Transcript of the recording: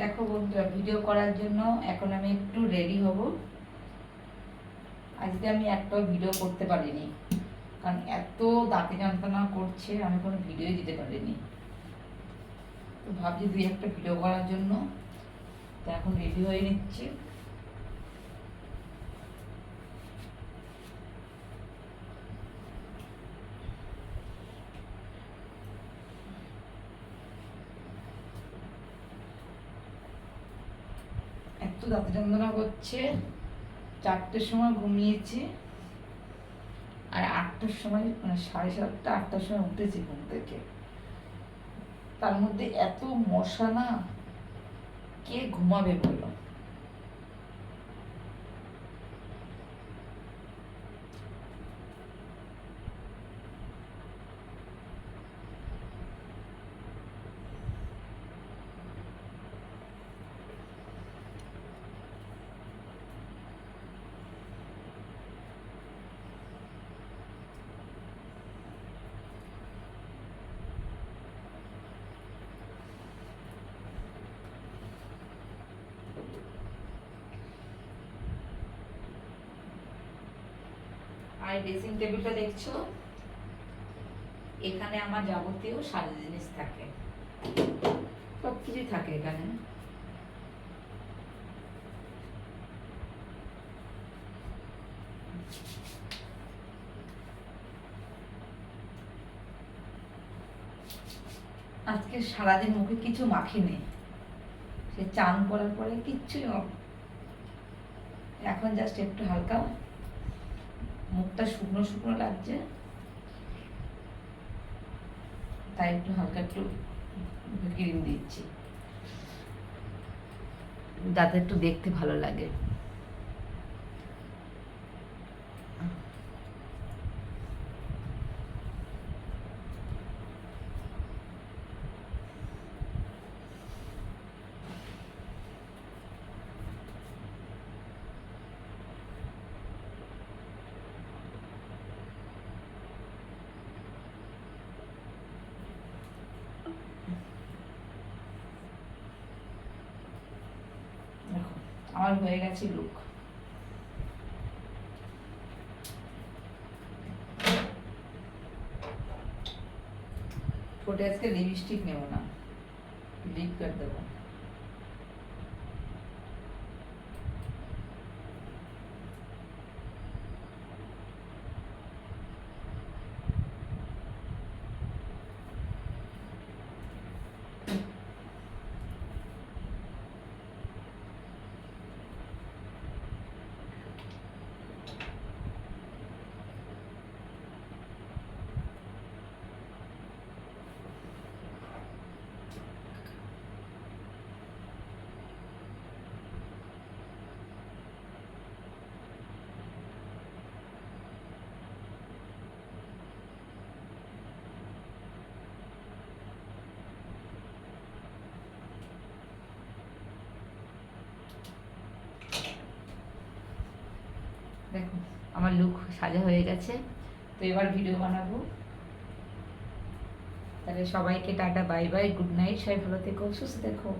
দেখো বন্ধুরা ভিডিও করার জন্য এখন আমি একটু রেডি হব। আজকে আমি একটাও ভিডিও করতে পারিনি, কারণ এত দাঁতে যন্ত্রণা করছে, আমি কোনো ভিডিও দিতে পারিনি। তো ভাবছি দুই একটা ভিডিও করার জন্য। তো এখন রেডি হয়ে নিচ্ছে। এত দাঁতে যন্ত্রণা করছে। চারটের সময় ঘুমিয়েছি। আর আটটার সময় মানে সাড়ে সাতটা, আটটার সময় উঠেছি ঘুম থেকে। তার মধ্যে এত মশা না, কে ঘুমাবে বলো? আর ড্রেসিং টেবিলটা দেখছ? এখানে আমার যাবতীয় সাজা জিনিস থাকে। সব কিছুই থাকে এখানে। আজকে সারাদিন মুখে কিছু মাখিনি সে চান করার পরে কিচ্ছুই এখন জাস্ট একটু হালকা মুখটা শুকনো শুকনো লাগছে। তাই একটু হালকা একটু ক্রিম দিচ্ছি। যাতে একটু দেখতে ভালো লাগে দেখো আমার হয়ে গেছে লুক। ঠোঁটে আজকে লিপস্টিক নেব না। লিপ কাট দেবো। দেখো, আমার লুক সাজা হয়ে গেছে। তো এবার ভিডিও বানাবো। তাহলে সবাইকে tata bye bye good night সবাই ভালো থেকো, সুস্থ দেখো